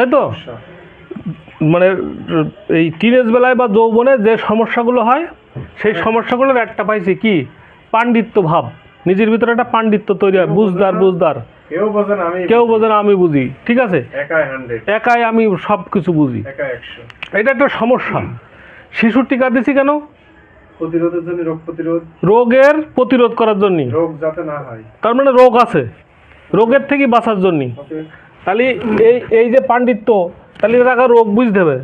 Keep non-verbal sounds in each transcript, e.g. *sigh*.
তাই তো? মানে এই টিনেজ বেলায় বা যৌবনে যে সমস্যাগুলো হয় সেই সমস্যাগুলোর একটা পাইছি কি? পাণ্ডিত্য ভাব। নিজের ভিতরে একটা পাণ্ডিত্য তৈরি হয়। বুঝদার বুঝদার। কেউ বোঝে না আমি বুঝি। ঠিক আছে? একাই আমি সব কিছু বুঝি। এটা একটা সমস্যা। শিশুর টিকা দিছি কেন? প্রতিরোধের জন্য রোগ প্রতিরোধ। রোগের প্রতিরোধ করার জন্য রোগ যাতে না হয়। তার মানে রোগ আছে। রোগের থেকে বাঁচার জন্য তাহলে এই এই যে পাণ্ডিত্য তাহলে এর আগে রোগ বুঝতে হবে।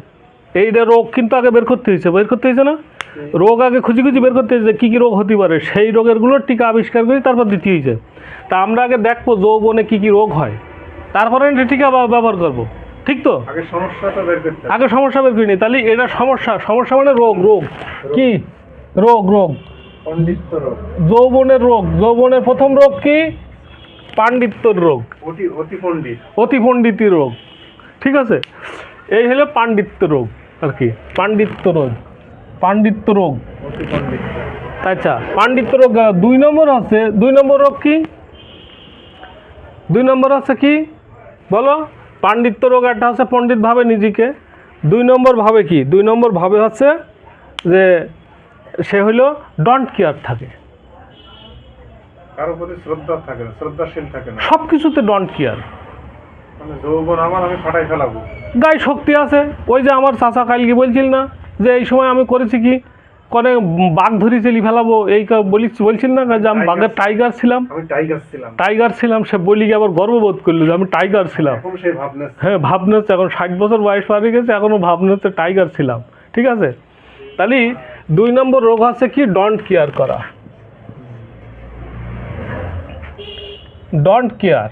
এইটা রোগ কিন্তু আগে বের করতে হয়েছে বের করতে হয়েছে না? রোগ আগে খুঁজি খুঁজি বের করতে হয়েছে কী কী রোগ হতে পারে। সেই রোগেরগুলোর টিকা আবিষ্কার করি তারপর দিতে হয়েছে। তা আমরা আগে দেখব যৌবনে কী কী রোগ হয়। তারপরে এটা টিকা ব্যবহার করব। ঠিক তো? আগে সমস্যাটা বের করতে আগে সমস্যা বের করিনি। তাহলে এটা সমস্যা সমস্যা মানে রোগ রোগ। কি? রোগ রোগ। যৌবনের রোগ। যৌবনের প্রথম রোগ কি? পাণ্ডিত্যর রোগ। অতি অতি পণ্ডিত। অতি পণ্ডিতি রোগ। ঠিক আছে? এই হলো পাণ্ডিত্য রোগ আর কি। পাণ্ডিত্য রোগ। পাণ্ডিত্য রোগ। আচ্ছা পাণ্ডিত্য রোগ দুই নম্বর আছে। দুই নম্বর রোগ কি? দুই নম্বর আছে কি? বলো। পাণ্ডিত্য রোগ একটা হচ্ছে পণ্ডিত ভাবে নিজেকে। দুই নম্বর ভাবে কি? দুই নম্বর ভাবে হচ্ছে যে সে হইল ডন্ট কেয়ার থাকে। কারও প্রতি শ্রদ্ধা থাকে না শ্রদ্ধাশীল থাকে না। সব কিছুতে ডন্ট কেয়ার মানে যৌবন আমার আমি ফাটাই ফেলাবো। গায়ে শক্তি আছে। ওই যে আমার চাচা কালকে বলছিল না যে এই সময় আমি করেছি কি? করে বাঘ ধরি চেলি ফেলাবো এই বলি বলছিল না যে আমি বাঘের টাইগার ছিলাম। আমি টাইগার ছিলাম। টাইগার ছিলাম সে বলি আবার গর্ববোধ করল যে আমি টাইগার ছিলাম। হ্যাঁ ভাবনা হচ্ছে এখন ষাট বছর বয়স হয়ে গেছে এখনও ভাবনা হচ্ছে টাইগার ছিলাম। ঠিক আছে? তাহলে দুই নম্বর রোগ হচ্ছে কি? ডন্ট কেয়ার করা। ডন্ট কেয়ার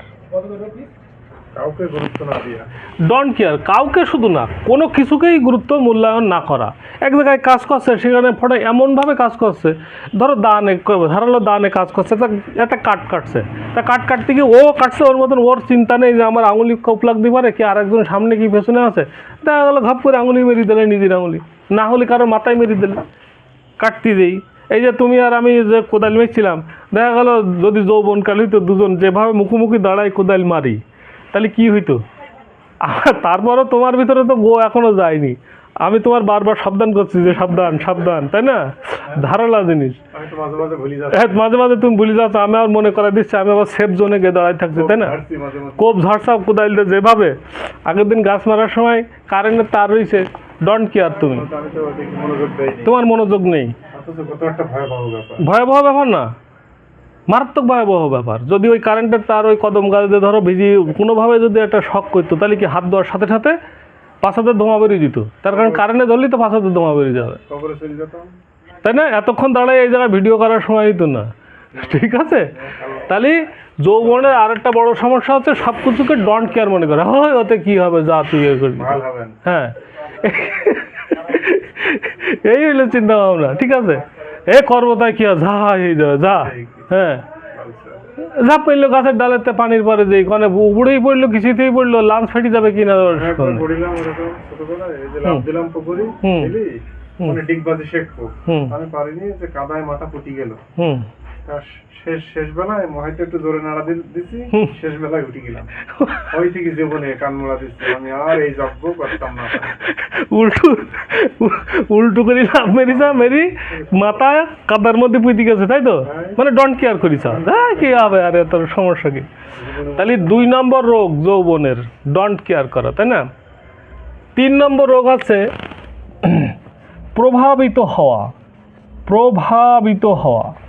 কাউকে গুরুত্ব না দিয়া। ডন্ট কেয়ার কাউকে শুধু না কোনো কিছুকেই গুরুত্ব মূল্যায়ন না করা। এক জায়গায় কাজ করছে সেখানে ফটো এমনভাবে কাজ করছে ধরো দানে ধারালো দানে কাজ করছে তা একটা কাট কাটছে। তা কাট কাটতে গিয়ে ও কাটছে ওর মতন ওর চিন্তা নেই যে আমার আঙুলি কোপ লাগতে পারে কি আরেকজন সামনে কি পেছনে আছে? দেখা গেলো ঘাপ করে আঙুলি মেরিয়ে দিলে নিজের আঙুলি। না হলে কারও মাথায় মেরিয়ে দিলে। কাটতে দেই। এই যে তুমি আর আমি যে কোদাল মেরেছিলাম দেখা গেল যদি যৌবনকাল হইতো দুজন যেভাবে মুখোমুখি দাঁড়ায় কোদাল মারি তাহলে কি হইতো? তারপরও তোমার ভিতরে তো গো এখনও যায়নি। আমি তোমার বারবার সাবধান করছি যে সাবধান সাবধান তাই না? ধারালা জিনিস। আমি মাঝে মাঝে হ্যাঁ মাঝে মাঝে তুমি ভুলে যাচ্ছ আমি আর মনে করা দিচ্ছি আমি আবার সেফ জোনে গিয়ে দাঁড়ায় থাকছি তাই না? কোপ ঝাড়সা কোদাইলটা যেভাবে আগের দিন গাছ মারার সময় কারেন্টের তার রয়েছে ডন্ট কেয়ার তুমি। তোমার মনোযোগ নেই। ভয়াবহ ব্যাপার। না। মারাত্মক ভয়াবহ ব্যাপার। যদি ওই কারেন্টের তার ওই কদম গাছে ধরো ভিজি কোনোভাবে যদি একটা শখ করতো তাহলে কি হাত দেওয়ার সাথে সাথে পাশাতে ধোঁয়া বেরিয়ে যেত তার কারণ কারেন্টে ধরলেই তো পাশাতে ধোঁয়া বেরিয়ে যাবে। তাই না? এতক্ষণ দাঁড়ায় এই জায়গায় ভিডিও করার সময় তো না। ঠিক আছে? তাহলে যৌবনের আর একটা বড় সমস্যা হচ্ছে সব কিছুকে ডন্ট কেয়ার মনে করে। হয় ওতে কি হবে যা তুই হ্যাঁ। এই হইল চিন্তা ভাবনা ঠিক আছে? এ করব তাই কি যা হয়ে যাবে যা হ্যাঁ? যা পড়ল গাছের ডালেতে পানির পরে যে কনে উপরেই পড়ল কিছুতেই পড়ল লাঞ্চ ফেটে যাবে কিনা একবার পড়িলাম ওরকম ছোটবেলায় এই যে লাভ দিলাম পুকুরি। মানে ডিগবাজি শেখবো। আমি পারিনি যে কাদায় মাথা পুটি গেল। হুম। শেষ শেষ বেলায় হয়তো একটু জোরে নাড়া দিছি। শেষ বেলায় উঠে গেলাম। ওই থেকে জীবনে কান মোড়া দিচ্ছি আমি আর এই যজ্ঞ করতাম না। উল্টু উল্টু করি লাভ মেরিছা মেরি মাথা কাদার মধ্যে পুঁতি গেছে তাই তো? মানে ডন্ট কেয়ার করিস হ্যাঁ কি হবে আরে তোর সমস্যা কি? তাহলে দুই নম্বর রোগ যৌবনের ডন্ট কেয়ার করা তাই না? তিন নম্বর রোগ আছে *clears throat* প্রভাবিত হওয়া প্রভাবিত হওয়া।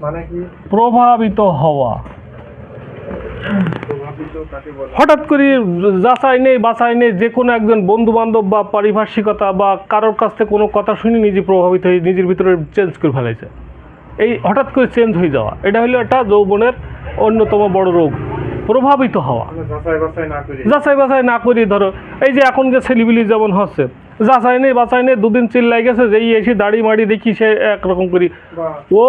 মানে কি? প্রভাবিত হওয়া। হঠাৎ করে যাচাই নেই বাছাই নেই যে কোনো একজন বন্ধু বান্ধব বা পারিভাষিকতা বা কারোর কাছ থেকে কোনো কথা শুনি নিজে প্রভাবিত হয়ে নিজের ভিতরে চেঞ্জ করে ফেলেছে এই হঠাৎ করে চেঞ্জ হয়ে যাওয়া। এটা হলো একটা যৌবনের অন্যতম বড় রোগ। প্রভাবিত হওয়া। যাচাই বাছাই না করি। ধরো এই যে এখন যে ছেলিবিলি যেমন হচ্ছে যাচাই নেই বাছাই নেই দুদিন চিল্লাই গেছে যেই এসে দাড়ি মাড়ি দেখি সে একরকম করি। ও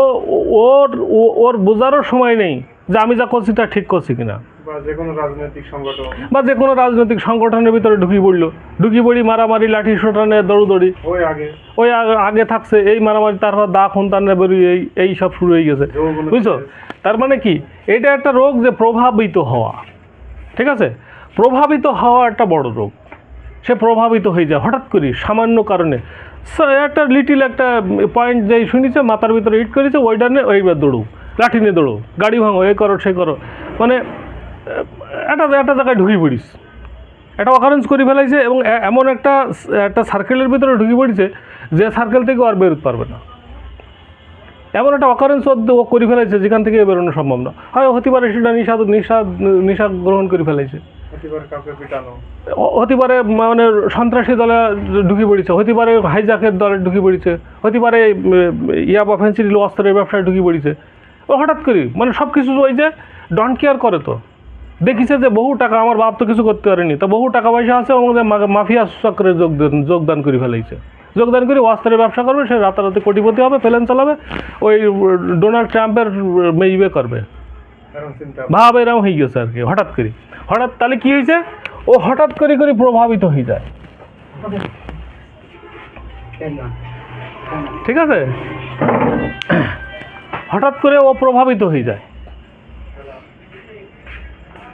ওর ও- ওর বোঝারও সময় নেই যে আমি যা করছি তা ঠিক করছি কিনা। বা যে কোনো রাজনৈতিক সংগঠন? বা যে কোনো রাজনৈতিক সংগঠনের ভিতরে ঢুকি পড়ল। ঢুকি পড়ি মারামারি লাঠি সোটানে দৌড়দৌড়ি। ওই আগে? ওই আগে- থাকছে। এই মারামারি তারপর দা খুনতানে বেরিয়ে এই এই সব শুরু হয়ে গেছে। বুঝছ? তার মানে কি? এটা একটা রোগ যে প্রভাবিত হওয়া। ঠিক আছে? প্রভাবিত হওয়া একটা বড় রোগ। সে প্রভাবিত হয়ে যায় হঠাৎ করে সামান্য কারণে। একটা লিটিল একটা পয়েন্ট যেই শুনেছে মাথার ভিতরে হিট করেছে ওইটা নিয়ে ওইবার দৌড়ো। লাঠি নিয়ে দৌড়ো। গাড়ি ভাঙো এ করো সে করো। মানে একটা একটা জায়গায় ঢুকে পড়িস। একটা অকারেন্স করে ফেলাইছে এবং এমন একটা একটা সার্কেলের ভিতরে ঢুকে পড়েছে যে সার্কেল থেকে আর বেরোতে পারবে না। এমন একটা অকারেন্স ও করে ফেলাইছে যেখান থেকে বেরোনো সম্ভব না। হয় হতে পারে সেটা নিশা নিশা নিশা গ্রহণ করে ফেলাইছে। হতে পারে মানে সন্ত্রাসী দলে ঢুকে পড়েছে হতে পারে হাইজাকের দলে ঢুকে পড়েছে হতে পারে ইয়া বা ফেন্সিডিল অস্ত্রের ব্যবসায় ঢুকে পড়েছে। ও হঠাৎ করে মানে সব কিছু ওই যে ডন্ট কেয়ার করে তো। দেখিছে যে বহু টাকা আমার বাপ তো কিছু করতে পারেনি। তো বহু টাকা পয়সা আছে আমাদের মাফিয়া চক্রে যোগদান যোগদান করে ফেলাইছে। যোগদান করে অস্ত্রের ব্যবসা করবে সে রাতারাতি কোটিপতি হবে প্লেন চালাবে ওই ডোনাল্ড ট্রাম্পের মেইবে করবে। ভাব এরকম হয়ে গেছে আর কি হঠাৎ করে। হঠাৎ তাহলে কি হয়েছে? ও হঠাৎ করে করে প্রভাবিত হয়ে যায়। ঠিক আছে? হঠাৎ করে ও প্রভাবিত হয়ে যায়।